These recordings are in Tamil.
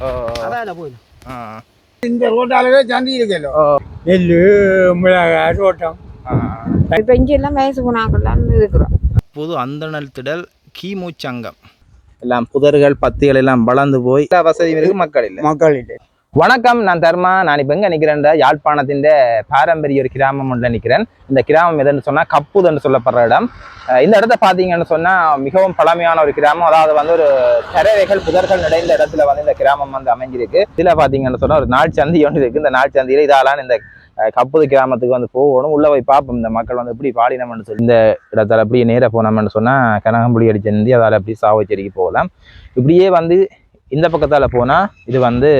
ஓ அதான் போயிடும் ஆ இந்த ரோட்டாலவே சந்தி இருக்கല്ലോ ஓ நெல் மிளகாய் தோட்டம் இப்போ இங்கே எல்லாம் வயசு போனாக்கெல்லாம் இருக்கிறோம் புது அந்தணல் திடல் கிமு சங்கம் எல்லாம் புதர்கள் பத்திகள் எல்லாம் வளர்ந்து போய் வசதியும் இருக்கு மக்கள் இல்லை மக்கள்கிட்ட வணக்கம் நான் தர்மா. நான் இப்போ எங்கே நிற்கிறேன் யாழ்ப்பாணத்தின் பாரம்பரிய ஒரு கிராமம் ஒன்று நிற்கிறேன் இந்த கிராமம் எதுன்னு சொன்னால் கப்புதுன்னு சொல்லப்படுற இடம். இந்த இடத்த பார்த்தீங்கன்னு சொன்னால் மிகவும் பழமையான ஒரு கிராமம். அதாவது வந்து ஒரு தரவைகள் புதர்கள் நிறைந்த இடத்துல வந்து இந்த கிராமம் வந்து அமைஞ்சிருக்கு. இதில் பார்த்தீங்கன்னு சொன்னால் ஒரு நாள் சந்தி ஒன்று இருக்குது இந்த நாள் சந்தியில் இதாலாம் இந்த கப்புது கிராமத்துக்கு வந்து போகணும். உள்ளே போய் பார்ப்போம். இந்த மக்கள் வந்து எப்படி பாடினோம்னு சொல்லி. இந்த இடத்துல அப்படியே நேராக போனோம்னு சொன்னால் கனகம்புளி அடிச்சந்தி அதால் அப்படியே சாவச்சேரிக்கு போகலாம். இப்படியே வந்து இந்த பக்கத்தால் போனால் இது வந்து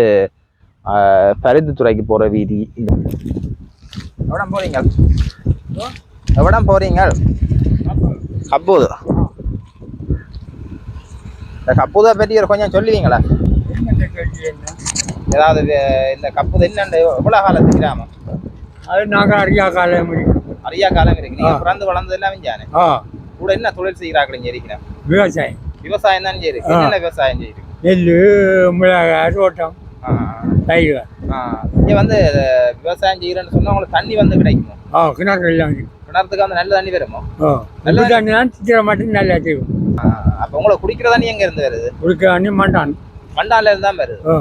பருத்தித்துறைக்கு போகிற வீதி. எவ்வளோ போகிறீங்க எவ்வளோ போகிறீங்க கப்பூது இந்த கப்பூதை பற்றி ஒரு கொஞ்சம் சொல்லுவீங்களா? ஏதாவது இந்த கப்பூது என்னண்டு எவ்வளோ காலத்து கிராமம்? அது நாங்கள் அறியா காலம் நிறையா காலம் இருக்கு. நீங்கள் பிறந்து வளர்ந்தது எல்லாம் ஆ. கூட என்ன தொழில் செய்கிறார்கள் இங்கே இருக்கிறேன் விவசாயம். விவசாயம் தான் செய்யுது. என்னென்ன விவசாயம் செய்யுது நெல் மிளகாய் தோட்டம். பயிர் இங்கே வந்து விவசாயம் செய்கிறேன்னு சொன்னா உங்களுக்கு தண்ணி வந்து கிடைக்குமோ? ஆ கிணறு எல்லாம் இருக்கு. கிணத்துக்கு வந்து நல்ல தண்ணி வருமோ? ஆ நல்ல தண்ணி தான் சித்திர மட்டும் நல்லா செய்வோம் அப்போ உங்களுக்கு குடிக்கிற தண்ணி எங்க இருந்து வருது? குடிக்க தண்ணி மாட்டான் மண்டால இருந்து தான் வருது. ஓ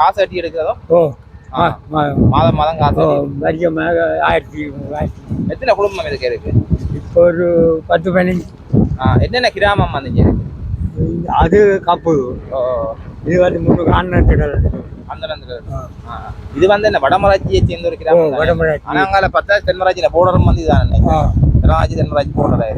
காசு கட்டி எடுக்கிறதோ? ஓ மாதம் மாதம் காசு ஓ வரிசமாக ஆயிரத்தி எத்தனை குடும்பம் இதுக்கு இருக்கு? இப்போ ஒரு பத்து பதினஞ்சு. என்னென்ன கிராமம் இருக்கு அது காப்பு ஓ. இது வந்து முழு காரணத்தில் இது வந்து என்ன வடமராட்சியை சேர்ந்த ஒரு கிராமம்? வடமராட்சி. ஆனா அங்கால பார்த்தா தென்மராட்சியில போர்டரும் வந்து இதானே தென்மராட்சி தென்மராட்சி போர்டர்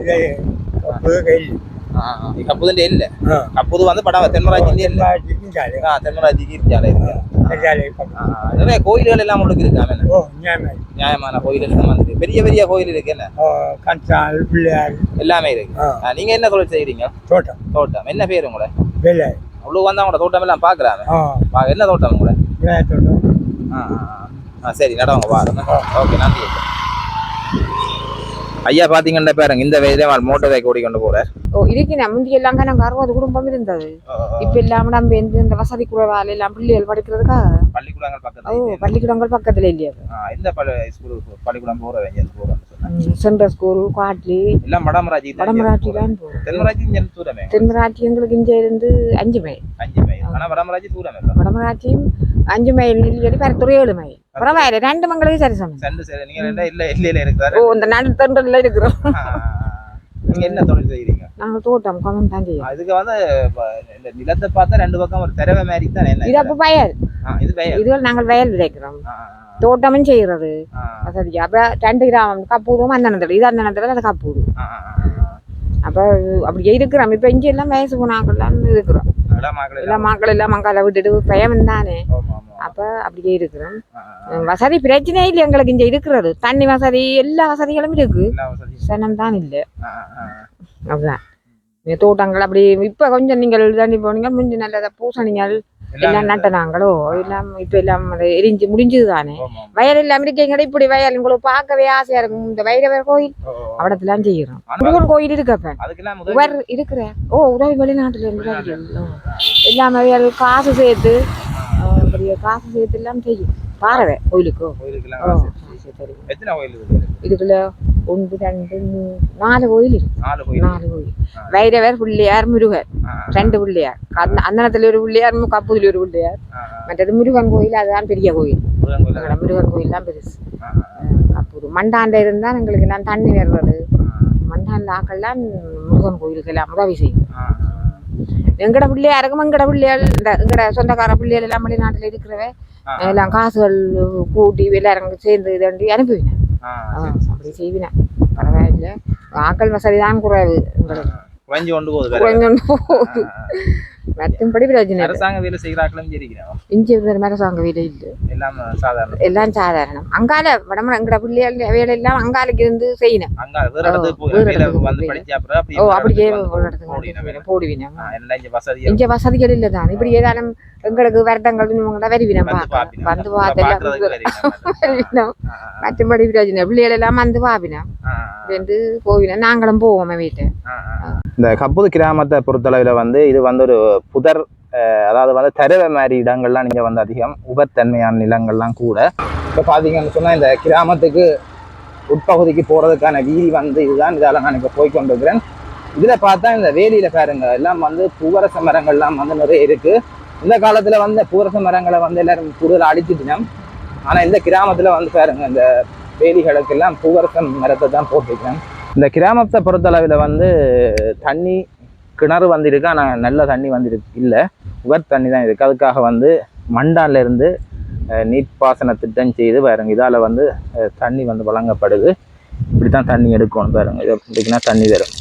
உங்களுக்கு இருக்காங்க ஓ நியாயம் நியாயமான கோயில்கள் வந்து பெரிய பெரிய கோயில் இருக்கு என்ன எல்லாமே இருக்கு. நீங்க என்ன தொழில் செய்றீங்க? தோட்டம். தோட்டம். என்ன பேர் உங்களை வேலை உள்ள வந்தா உங்களோட தோட்டம் எல்லாம் பாக்குறாங்க என்ன தோட்டம் உங்களை விளையாட்டு தோட்டம். ஆ, சரி நடவங்க பாருங்க ஓகே நன்றி. ஐயா. பாத்தீங்கன்னா பாருங்க இந்த வயதே மோட்டர் பைக் ஓடிக்கொண்டு போறார். ஓ இருக்கு முந்தி எல்லாம் நாங்கள் அறுபது குடும்பம் இருந்தது. இப்போ எல்லாம் நம்ம இந்த இந்த வசதி குறைவால எல்லாம் பிள்ளைகள் படிக்கிறதுக்காக பள்ளிக்கூடங்கள் ஓ பக்கத்துல பள்ளிக்கூடங்கள் பக்கத்துல இல்லையா? எந்த ஸ்கூல் பள்ளிக்கூடம் எந்த போறோம்னு சொன்னாங்க சென்ட்ரல் ஸ்கூல் காட்லி எல்லாம் வடமராட்சி வடமராட்சி தான் போகிறோம் தென்மராட்சி தூரமே. தென்மராட்சி எங்களுக்கு இங்கே இருந்து அஞ்சு மைல். அஞ்சு மைல். ஆனா வடமராட்சி தூரமே வடமராட்சியும் அஞ்சு மைல் சொல்லி பரத்துறை ஏழு மைல். பரவாயில்ல ரெண்டு மங்களுக்கு சரி சமம் சண்டு சரி. நீங்க ரெண்டா இல்ல இல்லையில இருக்கிறாரு. ஓ இந்த நடு தண்டல்ல இருக்கிறோம். நீங்க என்ன தொழில் செய்றீங்க? நாங்கள் தோட்டம் கவனம் தான் அதுக்கு வந்து இந்த நிலத்தை பார்த்தா ரெண்டு பக்கம் ஒரு திறவை மாதிரி தான் என்ன இது அப்போ வயல். இது வயல். இதுகள் நாங்கள் வயல் விதைக்கிறோம். தோட்டமும் அப்போ ரெண்டு கிராமம் கப்பூரும் அந்தனத்தில் இது அந்தனத்தில் அது கப்பூர் ஆ, ஆ, ஆ. அப்போ அப்படி இருக்கிறோம் இப்போ இங்கே எல்லாம் வயசு போனாக்கெல்லாம் இருக்கிறோம் எல்லாம் மக்கள் எல்லாம் மக்களை விட்டுட்டு பயம் தானே. அப்போ அப்படியே இருக்கிறோம். வசதி பிரச்சனை இல்லை எங்களுக்கு இங்கே இருக்கிறது தண்ணி வசதி எல்லா வசதிகளும் இருக்கு சனம் தான் இல்லை. அப்படிதான் தோட்டங்கள் அப்படி இப்போ கொஞ்சம் நீங்கள் தாண்டி போனீங்க முந்தி நல்லதா பூசணிகள் எல்லாம் நட்டனாங்களோ? எல்லாம் இப்போ எல்லாம் எரிஞ்சு முடிஞ்சது தானே. வயல் எல்லாம் இருக்கீங்க இப்படி வயல்? உங்களுக்கு பார்க்கவே ஆசையா இருக்கும். இந்த வைரவர் கோயில். அவடத்தெல்லாம் செய்யறோம். முருகன் கோயில் இருக்கப்ப உவர் இருக்கிற. ஓ உதவி வெளிநாட்டுல இருந்து. எல்லாமே வயல் காசு சேர்த்து. பெரிய காசு சேர்த்து எல்லாம் செய்யும். பாரவை கோயிலுக்கோ? இதுக்குள்ள ஒன்று ரெண்டு மூணு நாலு கோயில் இருக்கு நாலு கோயில் வைரவர் பிள்ளையார் முருகர் ரெண்டு பிள்ளையார் அந்த அந்தனத்துல ஒரு பிள்ளையார் கப்பூதில் ஒரு பிள்ளையார். மற்றது முருகன் கோயில் அதுதான் பெரிய கோயில் முருகன் கோயில் தான் பெருசு கப்பூர் மண்டாண்ட இருந்தால் எங்களுக்கு எல்லாம் தண்ணி வர்றது ஆ, மண்டாண்ட ஆக்கள்லாம் முருகன் கோயிலுக்கு எல்லாம் உதவி செய்யும். எங்கட பிள்ளையாருக்கும் எங்கட பிள்ளைகள் இந்த எங்கட சொந்தக்கார பிள்ளைகள் எல்லாம் வெளிநாட்டில் இருக்கிறவ எல்லாம் காசுகள் கூட்டி எல்லாரும் சேர்ந்து இதண்டி அனுப்புவினேன். அப்படி செய்வினேன் பரவாயில்ல. ஆக்கள் வசதி தான் குறைவு எங்களுக்கு குறைஞ்சு கொண்டு போகுது. குறைஞ்சு போகுது. மற்றும்படி பிரச்சனை அரசாங்க வேலை செய்கிறாக்களும் சரிக்கிறோம் இஞ்சி அரசாங்க வீடு இல்லை. எல்லாம் சாதாரண எல்லாம் சாதாரணம். அங்கால வடம எங்கட பிள்ளைகள் வேலை எல்லாம் அங்காலைக்கு இருந்து செய்யணும். அங்க வேற இடத்துக்கு வேலை வந்து. படிச்ச அப்புறம் ஓ அப்படியே வேலை. வசதி இங்க வசதிகள் இல்லை தான் இப்படி ஏதாலும் எங்களுக்கு வருடங்கள் இவங்கள வருவினம் வந்து பார்த்தெல்லாம் மற்றபடி பிரச்சனை பிள்ளைகள் எல்லாம் வந்து பாப்பினம் ஆ, வந்து போவினம் நாங்களும் போவோம் வீட்டை. இந்த கப்புது கிராமத்தை பொறுத்தளவில் வந்து இது வந்து ஒரு புதர் அதாவது வந்து தரவை மாதிரி இடங்கள்லாம் நீங்கள் வந்து அதிகம். உபத்தன்மையான நிலங்கள்லாம் கூட. இப்போ பார்த்தீங்கன்னு சொன்னால் இந்த கிராமத்துக்கு உட்பகுதிக்கு போகிறதுக்கான வீதி வந்து இதுதான். இதால் நான் இப்போ போய் கொண்டிருக்கிறேன். இதில் பார்த்தா இந்த வேலியில் பாருங்க எல்லாம் வந்து பூவரச மரங்கள்லாம் வந்து நிறைய இருக்குது இந்த காலத்தில் வந்து பூரச மரங்களை வந்து எல்லாரும் கூடுதல் அடிச்சுட்டினோம் ஆனால் இந்த கிராமத்தில் வந்து பாருங்க இந்த வேலிகளுக்கெல்லாம் பூவரச மரத்தை தான் போட்டிருக்கேன் இந்த கிராமத்தை பொறுத்தளவில் வந்து தண்ணி கிணறு வந்திருக்கு. ஆனால் நல்ல தண்ணி வந்திருக்கு. இல்லை உவர் தண்ணி தான் இருக்குது அதுக்காக வந்து மண்டாலேருந்து நீர்ப்பாசன திட்டம் செய்து பாருங்க இதால் வந்து தண்ணி வந்து வழங்கப்படுது. இப்படி தான் தண்ணி எடுக்கணும் பாருங்க. இதை பிடிக்கினா தண்ணி தரும்.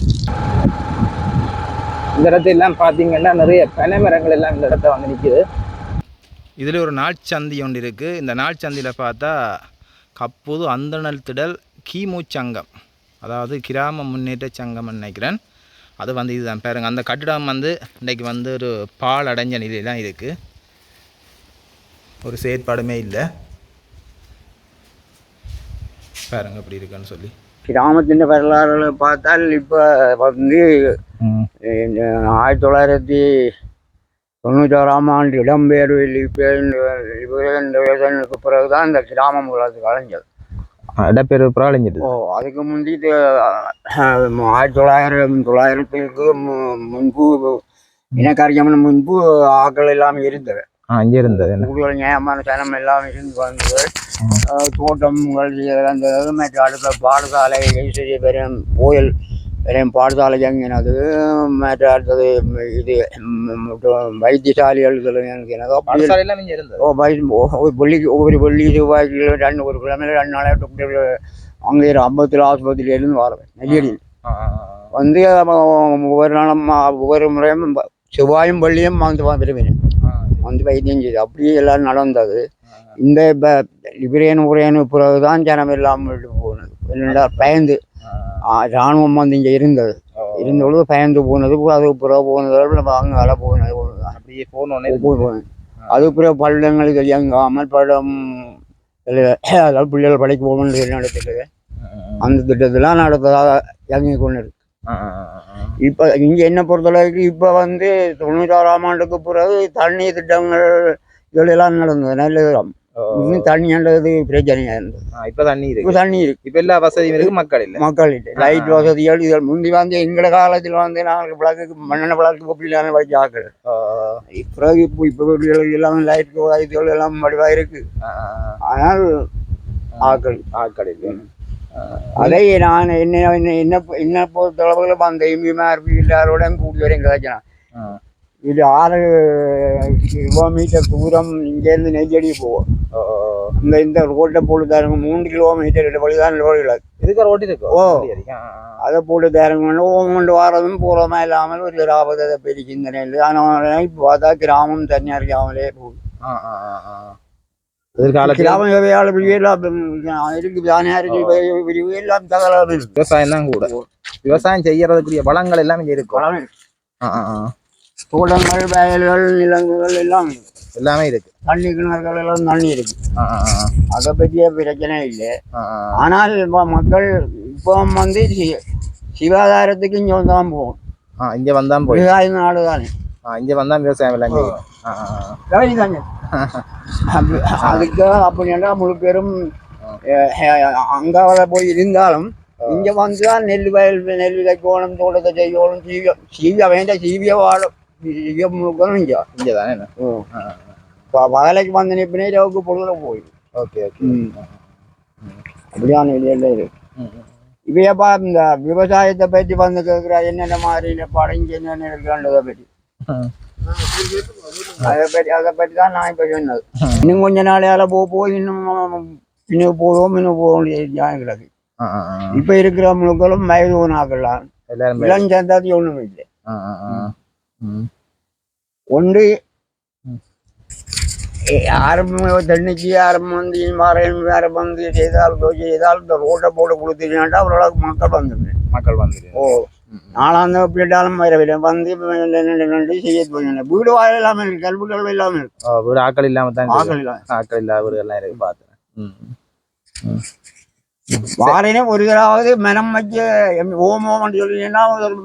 இந்த இடத்த எல்லாம் பார்த்தீங்கன்னா நிறைய பனை மரங்கள் எல்லாம் இந்த இடத்த வந்து நிற்குது இதில் ஒரு நாட்சந்தி ஒன்று இருக்குது இந்த நாட்சந்தியில் பார்த்தா கப்புது அந்தணல் திடல் கிமு சங்கம். அதாவது கிராம முன்னேற்ற சங்கம்னு நினைக்கிறேன். அது வந்து இதுதான். பாருங்க அந்த கட்டிடம் வந்து இன்றைக்கு வந்து ஒரு பால் அடைஞ்ச நிலையிலாம் இருக்குது ஒரு செயற்பாடுமே இல்லை. பாருங்க அப்படி இருக்குன்னு சொல்லி. கிராமத்தின் வரலாறுகளை பார்த்தால் இப்போ வந்து ஆயிரத்தி தொள்ளாயிரத்தி தொண்ணூற்றோராம் ஆண்டு இடம்பெயர்வில் லிபரேஷனுக்கு பிறகு தான் இந்த கிராமம் உள்ளது கலைஞ்சது இடப்பெரு புறாளிஞ்சிட்டு ஓ அதுக்கு முந்தி ஆயிரத்தி தொள்ளாயிரம் தொள்ளாயிரத்துக்கு முன்பு இனக்காரியமான முன்பு ஆக்கள் எல்லாம் இருந்தது. ஆ இருந்தது நியாயமான சனம் எல்லாம் இருந்து வந்தது. இதெல்லாம் அந்த மற்ற அடுத்த பாடசாலை ஐஸ்வர்ய பெரும் கோயில் பெரும் பாடசாலை இயங்கினது மற்ற அடுத்தது இது வைத்தியசாலைகள் ஒரு வெள்ளி ஒவ்வொரு வெள்ளி செவ்வாய்க்கு ரெண்டு ஒரு கிழமையில ரெண்டு நாளாக டாக்டர் அங்கே ஐம்பத்தி ஆஸ்பத்திரியில இருந்து வரவேன். நெல்லியடியில். வந்து ஒவ்வொரு நாளும் ஒவ்வொரு முறையும் செவ்வாயும் வெள்ளியும் வந்து விரும்பினேன் வந்து வைத்தியம் செய்து அப்படியே எல்லாம் நடந்தது. இந்த இப்போ லிபரேன் உரையனு பிறகு தான் ஜனம் எல்லாம் விட்டு போனது. என்னடா பயந்து ஆ, ராணுவம் வந்து இங்கே இருந்தது. இருந்த பொழுது பயந்து போனது அது பிறகு போனது நம்ம அங்கே வேலை போனது. போனது அப்படியே போனோடனே போய் போனேன் அது பிறகு பள்ளங்களுக்கு இயங்காமல் படம் அதாவது பிள்ளைகள் படிக்க போகணும்னு நடத்திட்டு அந்த திட்டத்தெல்லாம் நடப்பதாக இயங்கி கொண்டு இருக்கு இப்போ இங்கே என்ன பொறுத்தளவுக்கு இப்போ வந்து தொண்ணூத்தாறாம் ஆண்டுக்கு பிறகு தண்ணீர் திட்டங்கள் இதெல்லாம் நடந்தது. நல்லது இன்னும் தண்ணின்றது பிரச்சனையாக இருந்தது இப்போ தண்ணி இப்போ இருக்கு தண்ணி இருக்கு. இப்போ எல்லா வசதியும் இருக்கு மக்கள் இல்லை. மக்கள்கிட்ட லைட் வசதிகள் இதில் முந்தி வந்து எங்களோட காலத்தில் வந்து நாங்கள் விளக்கு மண்ணெண்ணெய் விளக்கு கொப்பிலான வச்சு ஆக்கள் பிறகு இப்போ இப்போ எல்லாம் லைட் வசதிகள் எல்லாம் வடிவாக இருக்கு. ஆனால் ஆக்கள். ஆட்கள் இல்லை. அதை நான் என்ன என்ன என்ன என்ன பொறுத்தளவுல அந்த எம்பிமார் எல்லாரோடையும் கூடி வரையும் கதைச்சினேன் இது ஆறு கிலோமீட்டர் தூரம் இங்கேருந்து நெய்யடி போவோம். இந்த இந்த ரோட்டை போட்டு தரங்க மூன்று கிலோமீட்டர் வழிதான் ரோடுகள். இதுக்கு ரோட் இருக்கு? ஓ. அதை போட்டு தரங்க ஓம் கொண்டு வரதும் பூர்வமாக இல்லாமல் ஒரு ஆபத்தை பெரிய சிந்தனை இல்லை ஆனால் இப்போ பார்த்தா கிராமம் தனியாக இருக்காமலே போகுது. விவசாயம் தான் கூட. விவசாயம் செய்யறதுக்குரிய வளங்கள் எல்லாம் இங்க இருக்கு. தோட்டங்கள் வயல்கள் நிலங்கள் எல்லாம். எல்லாமே இருக்கு. தண்ணி கிணறுகள் எல்லாம் தண்ணி இருக்கு. அதை பற்றிய பிரச்சனை இல்லை. ஆனால் இப்போ மக்கள் இப்போ வந்து சிவாதாரத்துக்கு இங்கே தான் போகும். இங்க வந்தா போய். விவசாய நாடு தானே. இங்க வந்தா விவசாயம் எல்லாம் அப்படி- அதுக்கு அப்படின்னா முழு பேரும் அங்காவத போய் இருந்தாலும் இங்க வந்து தான் நெல் வயல் நெல் விதைக்கணும் தோட்டத்தை செய்யணும் சீவிய சீவிய வேண்டாம் சீவிய வாழ ப- பகலைக்கு வந்த நிப்பினே இரவுக்கு பொழுதுல போயிடும் ஓகே ஓகே ம். அப்படியான நிலையில இருக்கு. இவையப்பா இந்த விவசாயத்தை பற்றி வந்து கேட்குறா என்னென்ன மாதிரி படைஞ்சு என்னென்ன இருக்கிறன்றதை பற்றி. அதை பற்றி அதை பற்றி தான் நான் இப்போ சொன்னது இன்னும் கொஞ்ச நாளையால போக போய் இன்னும் இன்னும் போடுவோம் இன்னும் முடியாது கிடக்கு. இப்போ இருக்கிற முழுக்களும் வயது போய்- இளம் சந்தாதி ஒன்றும் இல்லை. ஒன்று யாரும் தண்ணிக்கு யாரும் வந்து மறையும் வேற வந்து செய்தாலும் தோ- செய்தாலும் இந்த ரோட்டை போட்டு கொடுத்தீங்கன்னா ஓரளவுக்கு மக்கள் வந்துடுது மக்கள் வந்துரு ஓ நாளாந்த பிள்ளைட்டாலும் வரவில்லை வந்து நன்றி செய்ய போயிருந்தேன் வீடு வாயில் இல்லாமல் இருக்கு கல்விகள் இல்லாமல் இருக்கு வீடு ஆக்கள் இல்லாம தான். ஆக்கள் இல்லாம ஆக்கள் இல்லாத வீடு எல்லாம் இருக்கு பார்த்தேன். வாரினே ஒரு தடவை மனம் வச்சு ஓம் ஓம் சொல்லிங்கன்னா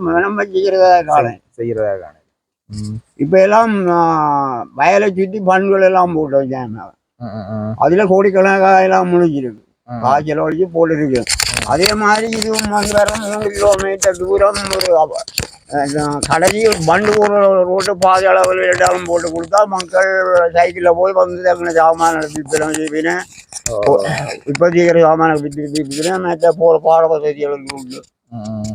மனம் வச்சுக்கிறதா காலம் செய்யறதா காண ம். இப்ப எல்லாம் வயலை சுற்றி பண்புகள் எல்லாம் போட்டு வச்சாங்க. அதுல கோடிக்கணக்காக எல்லாம் முடிஞ்சிருக்கு. காய்ச்சல் ஒழிச்சு போட்டுருக்கு அதே மாதிரி இதுவும் வந்து வர மூணு கிலோமீட்டர் தூரம் ஒரு கடைசி பண்டு ரோட்டு பாதை அளவில் இடம் போட்டு கொடுத்தா மக்கள் சைக்கிளில் போய் வந்து தங்கின சாமான விற்பனை செய்வினேன். இப்போ சீக்கிர சாமான விற்பினேன் மற்ற போகிற பாட வசதிகளுக்கு உண்டு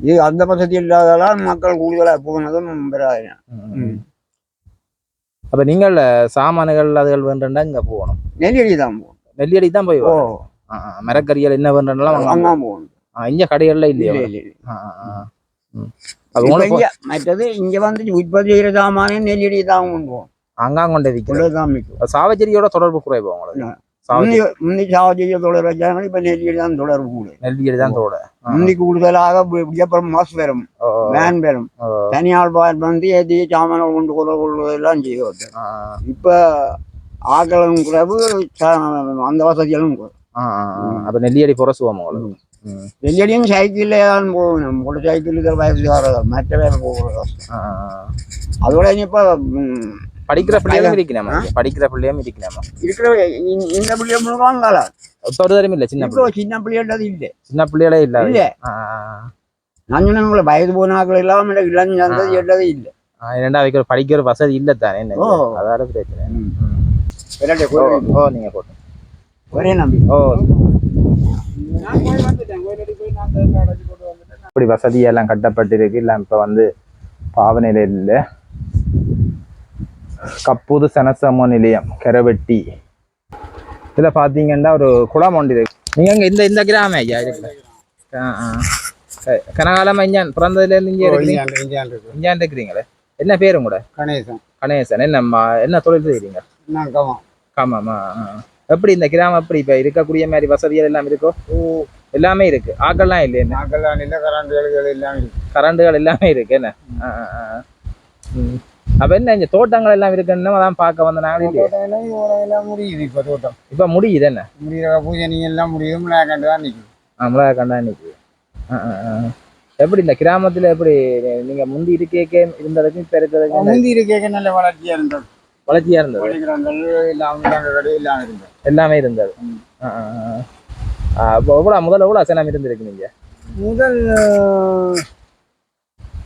இது அந்த வசதி இல்லாததால் மக்கள் கூடுதலாக போனதும் ம். அப்ப நீங்கள் சாமான்கள் அதுகள் வேண்டா இங்க போகணும். நெல்லியடி தான் போகணும். நெல்லியடி தான் போய் ஓ. மரக்கறிகள் என்ன வேண்டாம் அங்கே போகணும். இங்க கடைகள்ல இல்லையா? இல்லை மற்றது இங்க வந்து உற்பத்தி செய்கிற சாமானே நெல்லியடி தான் கொண்டு போகும் சாவச்சேரியோட தொடர்பு குறைவு உங்களுக்கு? தொடர் வச்சாங்க இப்ப நெல்லியடி தான் தொடர்பு கூட நெல்லியடி தான் தோட ஆ. முந்தி கூடுதலாக வியப்புறம் மாசு ஓ, வேன். தனியார் பார் வந்து ஏற்றி சாமான கொண்டு கொள்வதெல்லாம் செய்வது இப்ப ஆக்களும் குறைவு அந்த வசதிகளும். அப்ப நெல்லியடி புறசுவோம் உங்களுக்கு ம். நெல்லியடியும் சைக்கிள்ல தான் போகணும் ஒரு சைக்கிள் மற்ற வேலை போகிறது. அதோட படிக்கிற பிள்ளைகளும் இருக்கணுமா படிக்கிற பிள்ளையும் இருக்கணுமா இருக்கிற இந்த- பிள்ளைய முழுக்காங்களா இப்ப ஒரு தரம் இல்ல சின்ன பிள்ளை. சின்ன பிள்ளைன்றது இல்லை. சின்ன பிள்ளைகளே இல்ல. இல்ல. சொன்னேன்ல வயது போனாக்கள் எல்லாம் சந்ததி என்றது இல்லை. இரண்டா வைக்கிற படிக்கிற வசதி இல்ல தானே என்ன. அதால பிரச்சனை. ஓ, நீங்க போட்டு. ஒரே நம்பி. ஓ. இப்படி வசதி எல்லாம் கட்டப்பட்டிருக்கு. இல்லை இப்போ வந்து பாவனையில் இல்லை. கப்புது சனசம நிலையம் கரவெட்டி. இதில் பார்த்தீங்கன்னா ஒரு குளம் ஒன்று இருக்கு. நீங்கள் இங்கே இந்த இந்த கிராமம் ஐயா இருக்கு ஆ ஆ. கனகாலமா இஞ்சான் பிறந்ததுலேருந்து இங்கே இருக்கிறீங்க? இஞ்சான் இருக்கிறீங்களே? என்ன பேரும் கூட கணேசன். கணேசன். என்ன மா- என்ன தொழில் செய்கிறீங்க நான் ஆ. எப்படி இந்த கிராமம் எப்படி இப்போ இருக்கக்கூடிய மாதிரி வசதிகள் எல்லாம் இருக்கோ? எல்லாமே இருக்கு. ஆக்கெல்லாம் இல்லை நாங்கெல்லாம் நில கரண்டுகள் எல்லாம் இருக்கு. கரண்டுகள் எல்லாமே இருக்கு என்ன. அப்ப என்ன இந்த தோட்டங்கள் எல்லாம் இருக்குன்னு அதான் பார்க்க வந்த நாங்கள் முடியுது இப்ப தோட்டம். இப்ப முடியுது என்ன? முடிகிற பூஜை நீங்க எல்லாம் முடியுது மிளகாண்டு தான் இன்னைக்கு ஆ, ஆ, ஆ. எப்படி இந்த கிராமத்துல எப்படி நீங்க முந்தி இருக்கே இருந்ததுக்கும் இப்ப இருக்கிறதுக்கு முந்தி இருக்க நல்ல வளர்ச்சியா இருந்தது. வளர்ச்சியா இருந்தது? எல்லாம் இருந்தது. அப்ப எவ்வளவு முதல்ல எவ்வளவு சனம் இருந்திருக்கு நீங்க? முதல்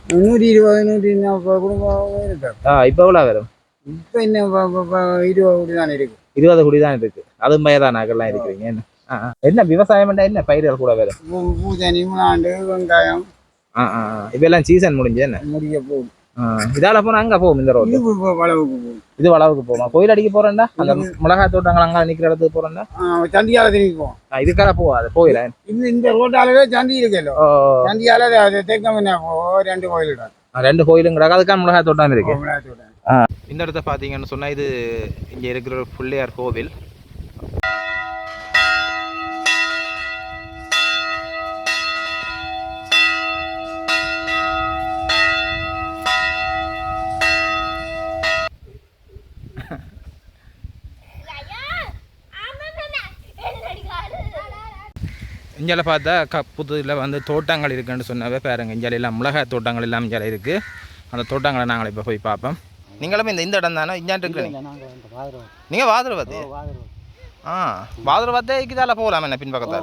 நூற்றி இருபது நூற்றி நாற்பது குடும்பம் இருக்கு. ஆ இப்ப எவ்வளவு வரும்? இப்ப இன்னும் இருபது கோடி தான் இருக்கு. இருபது குடி தான் இருக்கு அதுவும் பயதானாக்கெல்லாம் இருக்கிறீங்க? என்ன. என்ன விவசாயம் என்ன பயிர்கள் கூட பூ- பூசணி முலாண்டு வெங்காயம். ஆ ஆ எல்லாம் சீசன் முடிஞ்சு என்ன? முடிய போகும் ஆ, இதால போனா அங்க போகும் இந்த ரோடு இது வளவுக்கு போகும் இது வளவுக்கு போமா கோயில் அடிக்க போறேன்டா. அந்த மிளகாய் தோட்டங்கள் அங்க நிக்கிற இடத்துக்கு போறேன்டா. சந்தியால திரும்பி போகும் ஆ, இதுக்காக போவாது. கோயில? இந்த இந்த ரோட்டாலவே தெற்கம் என்ன போ- ரெண்டு கோயில் ரெண்டு கோயிலுங்கிறாங்க அதுக்கான மிளகாய் தோட்டம் இருக்கு. இந்த இடத்த பாத்தீங்கன்னு சொன்னா இது இங்க இருக்கிற பிள்ளையார் கோவில். இஞ்சால பார்த்தா கப்புதுல வந்து தோட்டங்கள் இருக்குன்னு சொன்னாவே பாருங்க. இஞ்சால எல்லாம் மிளகாய் தோட்டங்கள் எல்லாம் இஞ்சால இருக்கு. அந்த தோட்டங்களை நாங்கள் இப்போ போய் பார்ப்போம். நீங்களும் இந்த இந்த இடம் தானே? இஞ்சான் இருக்கிறீங்க? நீங்கள் வாதிரவாதி. ஆ வாதிரவாத்தே இதால போகலாம் என்ன பின் பக்கத்தில்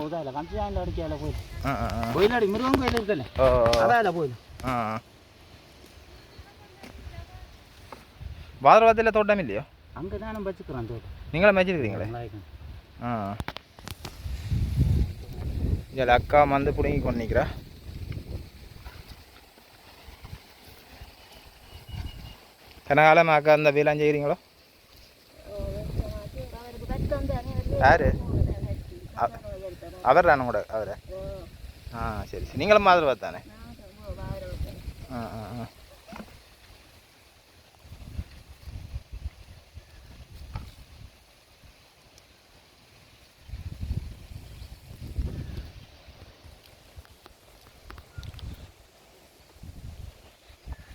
ஆ ஆ, ஆ. கோயிலாடி மிருகம் கோயில் இருக்குல்ல? ஓ ஆ வாதிரவாத்தியில் தோட்டம் இல்லையோ? அங்கே தான் வச்சுக்கிறோம் தோட்டம். நீங்களும் மேய்ச்சிருக்கிறீங்களே ஆ. இதில் அக்கா வந்து பிடுங்கி கொண்டு நிற்கிறா கனகாலம் அக்கா அந்த வேலாம் செய்கிறீங்களோ? யாரு? அவர் தானே கூட அவரை? ஆ சரி சரி. நீங்களும் மாதிரி தானே ஆ ஆ ஆ.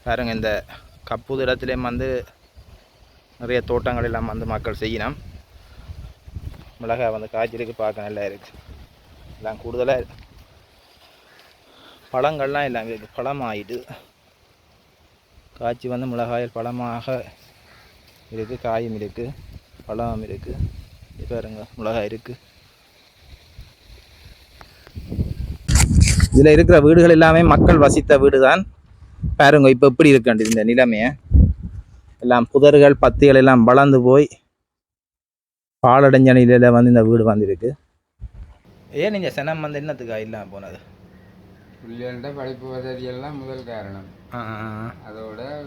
பாருங்க இந்த கப்புது இடத்துலேயும் வந்து நிறைய தோட்டங்கள் எல்லாம் வந்து மக்கள் செய்யணும் மிளகாய் வந்து காய்ச்சலுக்கு பார்க்க நல்லா இருக்குது எல்லாம் கூடுதலாக பழங்கள்லாம் எல்லாம் இருக்குது பழம் ஆயிட்டு காய்ச்சி வந்து மிளகாயில் பழமாக இருக்குது காயும் இருக்குது பழமும் இருக்குது பாருங்க மிளகாய் இருக்குது இதில் இருக்கிற வீடுகள் எல்லாமே மக்கள் வசித்த வீடு தான் பாருங்க இப்போ எப்படி இருக்காண்டு இந்த நிலைமையை? எல்லாம் புதர்கள் பத்திகள் எல்லாம் வளர்ந்து போய் பாலடைஞ்ச நிலையில் வந்து இந்த வீடு வந்திருக்கு. ஏன் நீங்கள் சனம் வந்து என்னத்துக்கா இல்லாமல் போனது? பிள்ளைகள்கிட்ட படிப்பு வசதியெல்லாம் முதல் காரணம். அதோட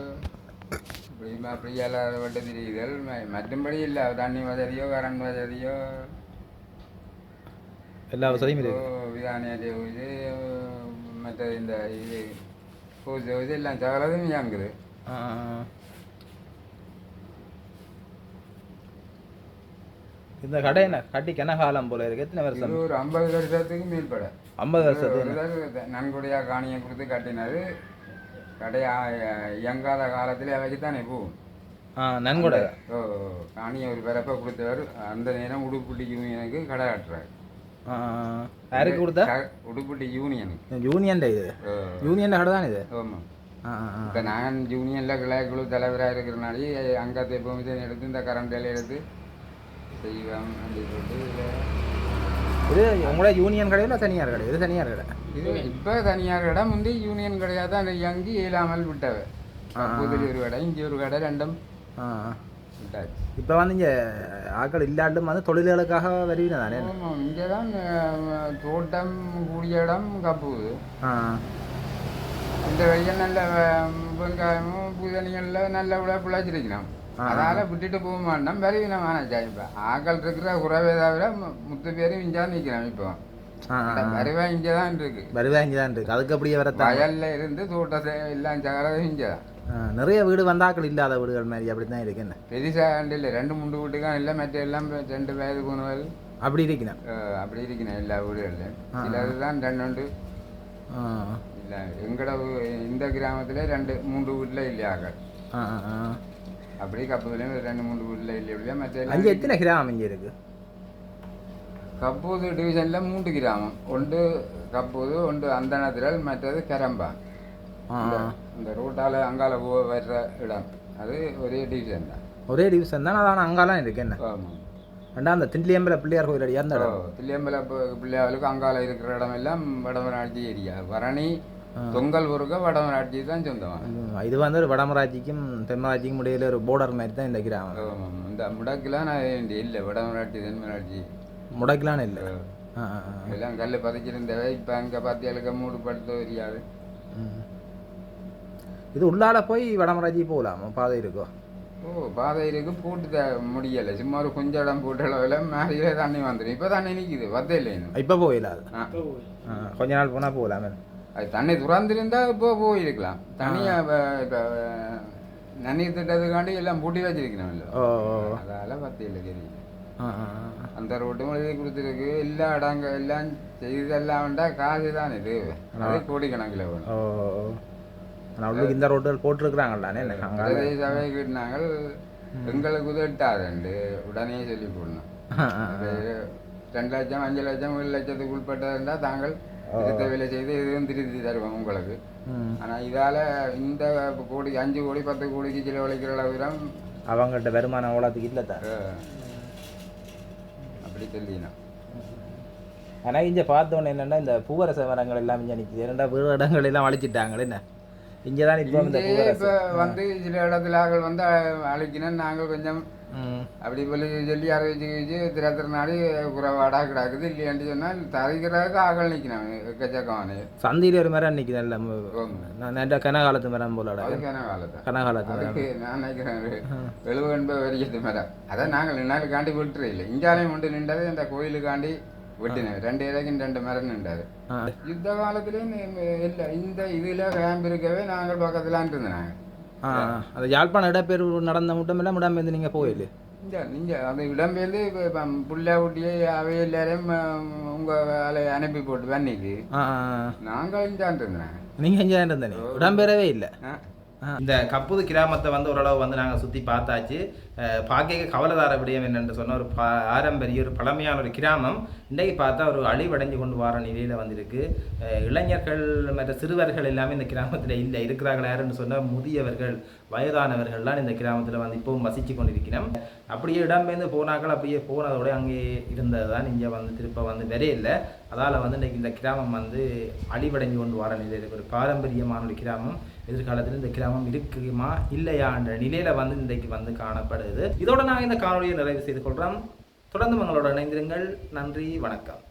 இப்படி அப்படி இல்லாத வட்ட திரிகள் ம- மற்றும்படி இல்லை. தண்ணி வசதியோ கரண்ட் வசதியோ. எல்லா வசதியும் இருக்கு. விதானிய இது மற்ற இந்த இது பூஜை இது எல்லாம் சகலதும் இயங்குது. இந்த கடை என்ன கட்டிக்கு என்ன காலம் போல இருக்கு எத்தனை வருஷம் ஒரு ஐம்பது வருஷத்துக்கு மேற்பட ஐம்பது வருஷத்து ஒரு தடவை நன்கொடையா காணியை கொடுத்து கட்டினது கடையா இயங்காத காலத்தில் அவைக்குத்தானே போகும் ஆ நன்கொடை ஓ காணியை ஒரு பிறப்பை கொடுத்தவர் அந்த நேரம் உடுப்புட்டி யூனியனுக்கு கடை கட்டுறாரு. யாருக்கு கொடுத்தா உடுப்புட்டி யூனியன் இது ஓ, யூனியன் கடை தான் இது ஆமாம். இப்போ நான் யூனியனில் கிளைக்குழு தலைவராக இருக்கிறனாலே அங்கத்தை பெர்மிஷன் எடுத்து இந்த கரண்ட் எல்லாம் எடுத்து அப்படின்னு சொல்லிட்டு இது உங்களோட யூனியன் கடையில் தனியார் கடை இது தனியார் கடை இது இப்போ தனியார் கடை முந்தி யூனியன் கடையாக தான் இயங்கி இயலாமல் விட்டவ புதுலி ஒரு கடை இங்கே ஒரு கடை ரெண்டும் இப்போ வந்து இங்கே ஆட்கள் இல்லாட்டும் வந்து தொழில்களுக்காக வருவீங்க தானே இங்கே தான் தோட்டம் கூடிய இடம் கப்புது ஆ இந்த வெயில் நல்ல வெங்காயமும் பூசணிகளில் நல்ல விட பிழைச்சிருக்கணும் அதால விட்டுட்டு போக மாட்டோம் வருவினமான இப்போ ஆக்கள் இருக்கிற குறைவே தவிர முத்து பேரும் இங்கே தான் நிற்கிறோம் இப்போ ஆ ஆ. வருவா இங்கே தான் இருக்கு வருவா இங்கே தான் இருக்கு அதுக்கு அப்படியே வரத்தான் வயல்ல இருந்து தோட்டத்தை எல்லாம் சகலதும் இங்கே தான் நிறைய வீடு வந்தாக்கள் இல்லாத வீடுகள் மாதிரி அப்படி தான் இருக்கு. என்ன? பெருசாக இல்லை. ரெண்டு மூன்று வீட்டுக்கும் இல்லை மற்ற எல்லாம் ரெண்டு வயது போனவர்கள் அப்படி இருக்கணும் அப்படி இருக்கணும் எல்லா வீடுகள்லையும். சிலது தான் ரெண்டு ஆ. இல்லை எங்கட இந்த கிராமத்தில் ரெண்டு மூன்று வீட்டில் இல்லையாக்கள் ஆ ஆ, ஆ. அப்படி கப்பதுலேயும் ரெண்டு மூன்று வீட்டில் இல்லை இல்லையா மற்ற அங்கே எத்தனை கிராமம் இங்கே இருக்கு? கப்பூது டிவிஷனில் மூன்று கிராமம். ஒன்று கப்பூது ஒன்று அந்தனத்திரல் மற்றது கரம்பா. இந்த ரோட்டால் அங்கால போ வர்ற இடம். அது ஒரே டிவிஷன் தான். ஒரே டிவிஷன் தான். அதான் அங்கெல்லாம் இருக்கு. என்ன? ஆமாம் ரெண்டா அந்த திண்டியம்பல பிள்ளையார் கோயில் அடியா அந்த இடம். பிள்ளையம்பல பிள்ளையாளுக்கு அங்கால இருக்கிற இடம் எல்லாம் வடமராட்சி ஏரியா. பரணி தொங்கல் ஊருக்க வடமராட்சி தான் சொந்தம். இது- வந்து ஒரு வடமராட்சிக்கும் தென்மராட்சிக்கும் இடையில ஒரு போர்டர் மாதிரி தான் இந்த கிராமம். இந்த முடக்கெல்லாம் நான் இல்லை. வடமராட்சி தென்மராட்சி. முடக்கலான்னு இல்லை. எல்லாம் கல் பதிச்சிருந்தவை இப்போ அங்கே மூடு படுத்த தெரியாது. இது உள்ளால போய் வடமராட்சி போகலாமா. பாதை இருக்கோ? ஓ பாதை இருக்கு. போட்டு முடியலை. சும்மா ஒரு கொஞ்சம் இடம் போட்ட அளவில் மேலே தண்ணி வந்துடும் இப்போ தண்ணி நிற்கிது வத்த இல்லை இன்னும். இப்போ போயிடாது கொஞ்ச நாள் போனால் போகலாமே. அது தண்ணி துறந்திருந்தா இப்போ போயிருக்கலாம். தண்ணியை இப்போ நன்னீர் திட்டத்துக்காண்டி எல்லாம் பூட்டி வச்சிருக்கணும் இல்லை. அதால பத்து இல்லை தெரியும். அந்த ரோட்டும் எழுதி கொடுத்துருக்கு. எல்லா இடங்க எல்லாம் செய்தெல்லாம் வேண்டா காசு தான் இது அது கோடிக்கணக்கில் வேணும். ஓ ஓ. ஆனா உள்ளுக்கு இந்த ரோட்டுகள் போட்டிருக்கிறாங்களானே அங்கே கிட்டினாங்க எங்களுக்கு உதட்டாதுண்டு உடனே சொல்லி போடணும் ரெண்டு லட்சம் அஞ்சு லட்சம் ஏழு லட்சத்துக்கு உட்பட்டது இருந்தால் தாங்கள் திருத்த வேலை செய்து இதுவும் திருத்தி தருவோம் உங்களுக்கு. ஆனால் இதால் இந்த கோடி அஞ்சு கோடி பத்து கோடிக்கு செலவழிக்கிற அளவுரம் அவங்கள்ட்ட வருமானம் அவ்வளோத்துக்கு இல்லை தான் அப்படி சொல்லினா. ஆனால் இங்கே பார்த்தோன்னே என்னென்னா இந்த பூவரச மரங்கள் எல்லாம் இங்கே நிற்கிது இரண்டா வீடு இடங்கள் எல்லாம் அழிச்சிட்டாங்களே என்ன? இங்கே தான் இப்போ இப்போ வந்து சில இடத்துல ஆக்கள் வந்து அழைக்கணும் நாங்கள் கொஞ்சம் அப்படி சொல்லி சொல்லி அறிவிச்சு கிழிச்சு திரத்திர நாடு குறைபாடாக கிடக்குது. இல்லையாண்டு சொன்னால் தரிக்கிறதுக்கு ஆக்கள் நிற்கணும் எக்கச்சக்கமான. சந்தையில் ஒரு மரம் நிற்கிது. ஆமா. நான் கனகாலத்து மரம் போல கனகாலத்து மரம். அதுக்கு நான் நினைக்கிறேன் எழுபது எண்பது வரைக்கும் மேடம் அதான் நாங்கள் நின்னாலுக்காண்டி விட்டுரு இல்லை. இஞ்சாலையும் மட்டும் நின்றது. இந்த கோயிலுக்காண்டி வெட்டினேன். ரெண்டு இலைக்கும் ரெண்டு மரம் நின்றாரு யுத்த காலத்துலேயும் இல்லை இந்த இதில் கேம்ப் இருக்கவே நாங்கள் பக்கத்தில் இருந்தாங்க ஆ அந்த யாழ்ப்பாணம் இடப்பேர் நடந்த மட்டும் இல்லை இடம்பெயர்ந்து நீங்கள் போயிடு இந்த நீங்கள் அந்த இடம்பெயர்ந்து இப்போ புள்ளை குட்டியை அவை எல்லாரையும் உங்கள் வேலையை அனுப்பி போட்டு பண்ணிக்கு நாங்கள் இஞ்சான் இருந்தேன் நீங்கள் இங்கே இருந்தேனே இடம்பெயரவே இல்லை. இந்த கப்புது கிராமத்தை வந்து ஓரளவு வந்து நாங்கள் சுற்றி பார்த்தாச்சு. பாக்கிய கவலைதார விடயம் என்னென்று சொன்ன ஒரு பாரம்பரிய ஒரு பழமையான ஒரு கிராமம். இன்றைக்கு பார்த்தா ஒரு அழிவடைஞ்சு கொண்டு வர நிலையில் வந்திருக்கு. இளைஞர்கள் மற்ற சிறுவர்கள் எல்லாமே இந்த கிராமத்தில் இல்லை. இருக்கிறார்கள் யாருன்னு சொன்னால் முதியவர்கள் வயதானவர்கள்லாம் இந்த கிராமத்தில் வந்து இப்போவும் வசித்து கொண்டிருக்கிறோம். அப்படியே இடம்பெயர்ந்து போனாக்கள் அப்படியே போனதோட அங்கே இருந்தது தான் இங்கே வந்து திருப்ப வந்து இல்லை அதால் வந்து இன்றைக்கி இந்த கிராமம் வந்து அழிவடைஞ்சு கொண்டு வர நிலையில் இருக்கு. ஒரு பாரம்பரியமான ஒரு கிராமம். எதிர்காலத்தில் இந்த கிராமம் இருக்குமா இல்லையான்ற நிலையில் வந்து இன்றைக்கு வந்து காணப்படுது. இதோட நான் இந்த காணொலியை நிறைவு செய்து கொள்கிறோம் தொடர்ந்து உங்களோட இணைந்திருங்கள். நன்றி வணக்கம்.